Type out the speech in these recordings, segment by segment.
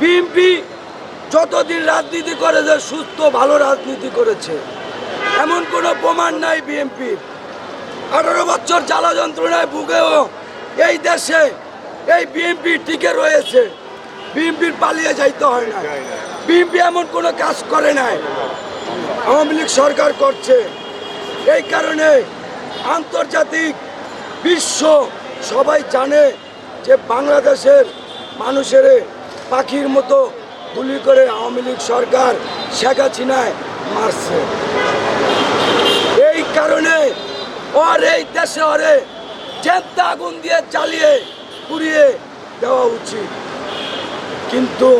BNP যতদিন রাজনীতি করেছে সুস্থ, ভালো রাজনীতি করেছে, এমন কোনো প্রমাণ নাই বিএনপির আঠারো বছর জ্বালা যন্ত্রণায় ভুগেও এই দেশে এই বিএনপি টিকে রয়েছে। বিএনপির পালিয়ে যাইতে হয় না। বিএনপি এমন কোনো কাজ করে নাই। আওয়ামী লীগ সরকার করছে। এই কারণে আন্তর্জাতিক বিশ্ব সবাই জানে যে বাংলাদেশের মানুষের পাখির মতো গুলি করে আওয়ামী লীগ সরকার শেখ হাসিনায় মারছে। এই কারণে ওর এই দেশে ওরে জ্যান্ত আগুন দিয়ে চালিয়ে পুড়িয়ে দেওয়া উচিত। কিন্তু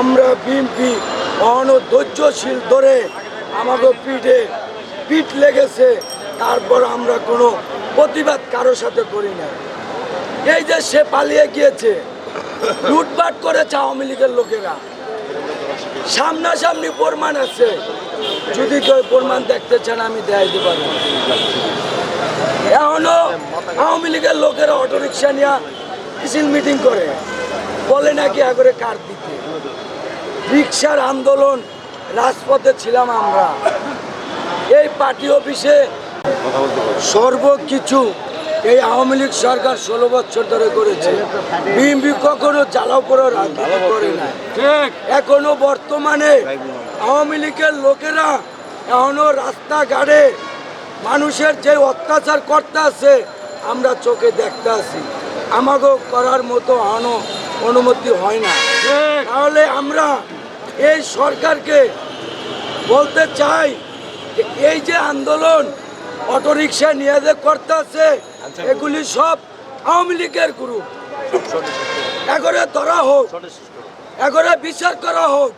আমরা বিএনপি অহনো ধৈর্যশীল ধরে আমাকে পিঠে পিঠ লেগেছে, তারপর আমরা কোনো প্রতিবাদ কারোর সাথে করি না এই যে সে পালিয়ে গিয়েছে লুটপাট করেছে আওয়ামী লীগের লোকেরা। সামনাসামনি প্রমাণ আছে। যদি কেউ প্রমাণ দেখতে চান আমি দেখাইতে পারব এখনও আওয়ামী লীগের লোকেরা অটোরিকশা নিয়ে মিছিল মিটিং করে। বলে নাকি আগরে কার দিতে। রিক্সার আন্দোলন, রাজপথে ছিলাম আমরা। এই পার্টি অফিসে সর্বকিছু এই আওয়ামী লীগ সরকার ষোলো বছর ধরে করেছে। বিএনপি কখনো জ্বালাও করে রাজনীতি করে না এখনও বর্তমানে আওয়ামী লীগের লোকেরা এখনও রাস্তাঘাটে মানুষের যে অত্যাচার করতে আছে আমরা চোখে দেখতে আছি। আমাকেও করার মতো আনো অনুমতি হয় না। তাহলে আমরা এই সরকারকে বলতে চাই এই যে আন্দোলন অটোরিকশা নিয়ে যে করতেছে এগুলি সব আওয়ামী লীগের গ্রুপ এগরে ধরা হোক এগরে বিচার করা হোক।